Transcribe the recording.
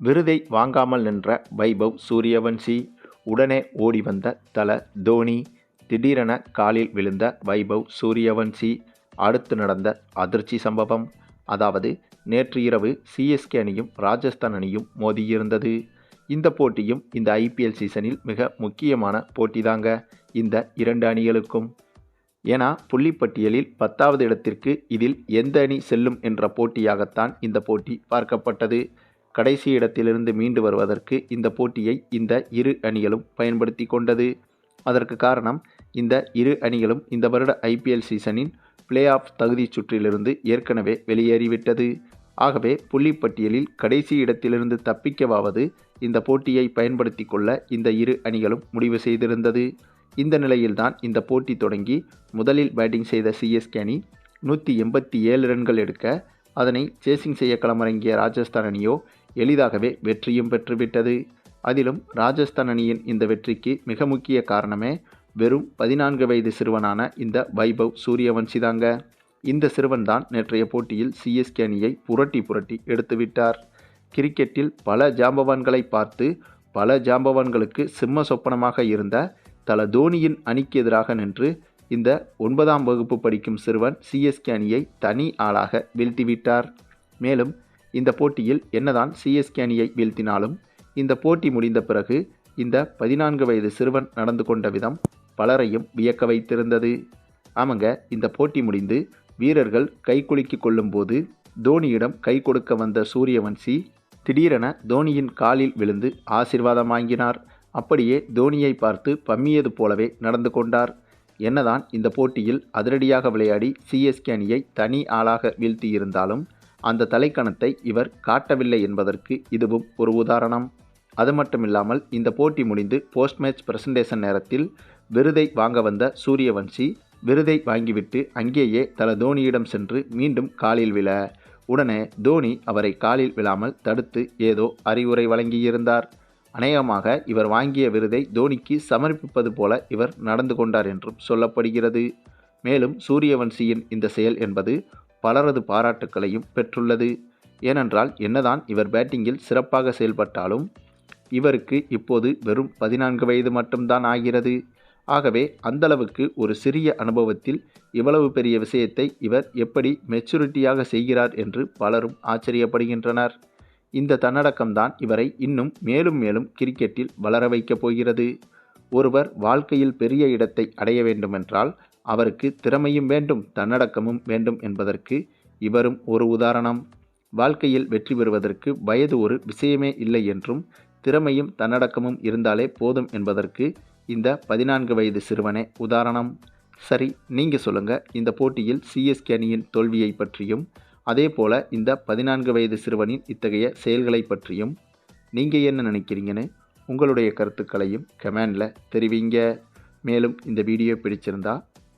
விருதை வாங்காமல் நின்ற வைபவ் சூரியவன்சி உடனே ஓடி வந்த தல தோனி. திடீரென காலில் விழுந்த வைபவ் சூரியவன்சி அடுத்து நடந்த அதிர்ச்சி சம்பவம். அதாவது நேற்று இரவு சிஎஸ்கே அணியும் ராஜஸ்தான் அணியும் மோதியிருந்தது. இந்த போட்டியும் இந்த ஐபிஎல் சீசனில் மிக முக்கியமான போட்டிதாங்க இந்த இரண்டு அணிகளுக்கும். ஏன்னா புள்ளிப்பட்டியலில் பத்தாவது இடத்திற்கு இதில் எந்த அணி செல்லும் என்ற போட்டியாகத்தான் இந்த போட்டி பார்க்கப்பட்டது. கடைசி இடத்திலிருந்து மீண்டு வருவதற்கு இந்த போட்டியை இந்த இரு அணிகளும் பயன்படுத்தி கொண்டது. அதற்கு காரணம் இந்த இரு அணிகளும் இந்த வருட ஐபிஎல் சீசனின் பிளே ஆஃப் தகுதிச் சுற்றிலிருந்து ஏற்கனவே வெளியேறிவிட்டது. ஆகவே புள்ளிப்பட்டியலில் கடைசி இடத்திலிருந்து தப்பிக்கவாவது இந்த போட்டியை பயன்படுத்தி கொள்ள இந்த இரு அணிகளும் முடிவு செய்திருந்தது. இந்த நிலையில்தான் இந்த போட்டி தொடங்கி முதலில் பேட்டிங் செய்த சிஎஸ்கே அணி நூற்றி எண்பத்தி ஏழு ரன்கள் எடுக்க அதனை சேசிங் செய்ய களமிறங்கிய ராஜஸ்தான் அணியோ எளிதாகவே வெற்றியும் பெற்றுவிட்டது. அதிலும் ராஜஸ்தான் அணியின் இந்த வெற்றிக்கு மிக முக்கிய காரணமே வெறும் பதினான்கு வயது சிறுவனான இந்த வைபவ் சூரியவன்சி தாங்க இந்த சிறுவன் தான் நேற்றைய போட்டியில் சிஎஸ்கே அணியை புரட்டி புரட்டி எடுத்துவிட்டார். கிரிக்கெட்டில் பல ஜாம்பவான்களை பார்த்து பல ஜாம்பவான்களுக்கு சிம்ம சொப்பனமாக இருந்த தல தோனியின் அணிக்கு எதிராக நின்று இந்த ஒன்பதாம் வகுப்பு படிக்கும் சிறுவன் சிஎஸ்கே அணியை தனி ஆளாக வீழ்த்திவிட்டார். மேலும் இந்த போட்டியில் என்னதான் சிஎஸ்கே அணியை வீழ்த்தினாலும் இந்த போட்டி முடிந்த பிறகு இந்த பதினான்கு வயது சிறுவன் நடந்து கொண்ட விதம் பலரையும் வியக்க வைத்திருந்தது. ஆமாங்க இந்த போட்டி முடிந்து வீரர்கள் கைக்குலுக்கி கொள்ளும்போது தோனியிடம் கை கொடுக்க வந்த சூரியவன்சி திடீரென தோனியின் காலில் விழுந்து ஆசிர்வாதம் வாங்கினார். அப்படியே தோனியை பார்த்து பம்மியது போலவே நடந்து கொண்டார். என்னதான் இந்த போட்டியில் அதிரடியாக விளையாடி சிஎஸ்கே அணியை தனி ஆளாக வீழ்த்தியிருந்தாலும் அந்த தலைக்கணத்தை இவர் காட்டவில்லை என்பதற்கு இதுவும் ஒரு உதாரணம். அது மட்டுமில்லாமல் இந்த போட்டி முடிந்து போஸ்ட் மேட்ச் பிரசன்டேஷன் நேரத்தில் விருதை வாங்க வந்த சூரியவன்சி விருதை வாங்கிவிட்டு அங்கேயே தல தோனியிடம் சென்று மீண்டும் காலில் விழ. உடனே தோனி அவரை காலில் விழாமல் தடுத்து ஏதோ அறிவுரை வழங்கியிருந்தார். அநேகமாக இவர் வாங்கிய விருதை தோனிக்கு சமர்ப்பிப்பது போல இவர் நடந்து கொண்டார் என்றும் சொல்லப்படுகிறது. மேலும் சூரியவன்சியின் இந்த செயல் என்பது பலரது பாராட்டுக்களையும் பெற்றுள்ளது. ஏனென்றால் என்னதான் இவர் பேட்டிங்கில் சிறப்பாக செயல்பட்டாலும் இவருக்கு இப்போது வெறும் பதினான்கு வயது மட்டும்தான் ஆகிறது. ஆகவே அந்தளவுக்கு ஒரு சிறிய அனுபவத்தில் இவ்வளவு பெரிய விஷயத்தை இவர் எப்படி மெச்சூரிட்டியாக செய்கிறார் என்று பலரும் ஆச்சரியப்படுகின்றனர். இந்த தன்னடக்கம்தான் இவரை இன்னும் மேலும் மேலும் கிரிக்கெட்டில் வளர வைக்கப் போகிறது. ஒருவர் வாழ்க்கையில் பெரிய இடத்தை அடைய வேண்டுமென்றால் அவருக்கு திறமையும் வேண்டும் தன்னடக்கமும் வேண்டும் என்பதற்கு இவரும் ஒரு உதாரணம். வாழ்க்கையில் வெற்றி பெறுவதற்கு வயது ஒரு விஷயமே இல்லை என்றும் திறமையும் தன்னடக்கமும் இருந்தாலே போதும் என்பதற்கு இந்த பதினான்கு வயது சிறுவனே உதாரணம். சரி நீங்கள் சொல்லுங்கள் இந்த போட்டியில் சிஎஸ்கே அணியின் தோல்வியை பற்றியும் அதே போல் இந்த பதினான்கு வயது சிறுவனின் இத்தகைய செயல்களை பற்றியும் நீங்கள் என்ன நினைக்கிறீங்கன்னு உங்களுடைய கருத்துக்களையும் கமெண்டில் தெரிவிங்க. மேலும் இந்த வீடியோ பிடிச்சிருந்தா